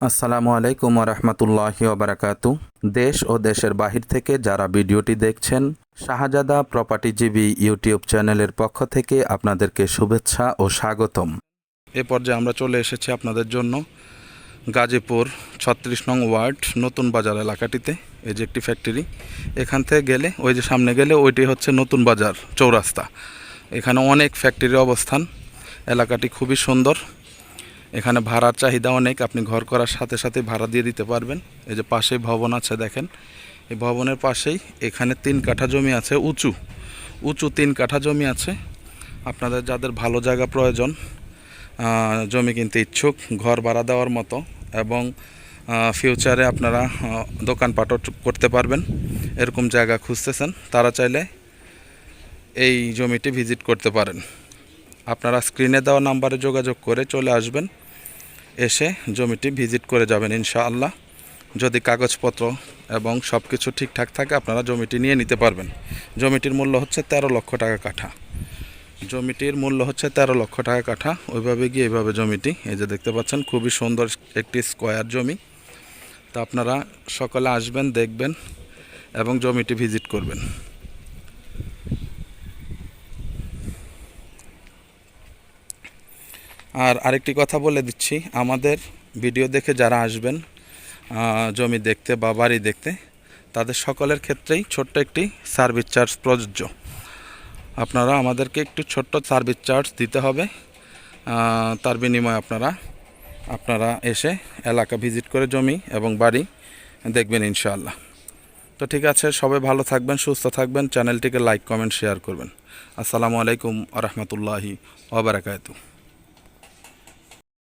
আসসালামু আলাইকুম রহমতুল্লাহি ওবরাকাতু দেশ ও দেশের বাহির থেকে যারা ভিডিওটি দেখছেন, শাহজাদা প্রপার্টিজীবী ইউটিউব চ্যানেলের পক্ষ থেকে আপনাদেরকে শুভেচ্ছা ও স্বাগতম। এ পর্যায়ে আমরা চলে এসেছি আপনাদের জন্য গাজীপুর ছত্রিশ নং ওয়ার্ড নতুন বাজার এলাকাটিতে, এই যে একটি ফ্যাক্টরি এখান থেকে গেলে, ওই যে সামনে গেলে ওইটি হচ্ছে নতুন বাজার চৌরাস্তা। এখানে অনেক ফ্যাক্টরির অবস্থান। এলাকাটি খুবই সুন্দর। এখানে ভাড়ার চাহিদা অনেক, আপনি ঘর করার সাথে সাথে ভাড়া দিয়ে দিতে পারবেন। এই যে পাশেই ভবন আছে দেখেন, এই ভবনের পাশেই এখানে তিন কাঠা জমি আছে উঁচু। উঁচু তিন কাঠা জমি আছে। আপনাদের যাদের ভালো জায়গা প্রয়োজন জমি কিনতে ইচ্ছুক, ঘর ভাড়া দেওয়ার মতো এবং ফিউচারে আপনারা দোকানপাটও করতে পারবেন। এরকম জায়গা খুঁজতেছেন, তারা চাইলে এই জমিটি ভিজিট করতে পারেন। আপনারা স্ক্রিনে দেওয়া নাম্বারে যোগাযোগ করে চলে আসবেন। এসে জমিটি ভিজিট করে যাবেন ইনশাআল্লাহ। যদি কাগজপত্র এবং সব কিছু ঠিকঠাক থাকে, আপনারা জমিটি নিয়ে নিতে পারবেন। জমিটির মূল্য হচ্ছে তেরো লক্ষ টাকা কাঠা। জমিটির মূল্য হচ্ছে তেরো লক্ষ টাকা কাঠা। ওইভাবে গিয়ে এইভাবে জমিটি, এই যে দেখতে পাচ্ছেন, খুবই সুন্দর একটি স্কোয়ার জমি। তা আপনারা সকালে আসবেন, দেখবেন এবং জমিটি ভিজিট করবেন। আর আরেকটি কথা বলে দিচ্ছি, আমাদের ভিডিও দেখে যারা আসবেন জমি দেখতে বা বাড়ি দেখতে, তাদের সকলের ক্ষেত্রেই ছোট্ট একটি সার্ভিস চার্জ প্রযোজ্য। আপনারা আমাদেরকে একটু ছোট্ট সার্ভিস চার্জ দিতে হবে তার বিনিময়ে আপনারা আপনারা এসে এলাকা ভিজিট করে জমি এবং বাড়ি দেখবেন ইনশাআল্লাহ। তো ঠিক আছে, সবাই ভালো থাকবেন, সুস্থ থাকবেন, চ্যানেলটিকে লাইক কমেন্ট শেয়ার করবেন। আসসালামু আলাইকুম আ রহমতুল্লাহি ওবরাকাতু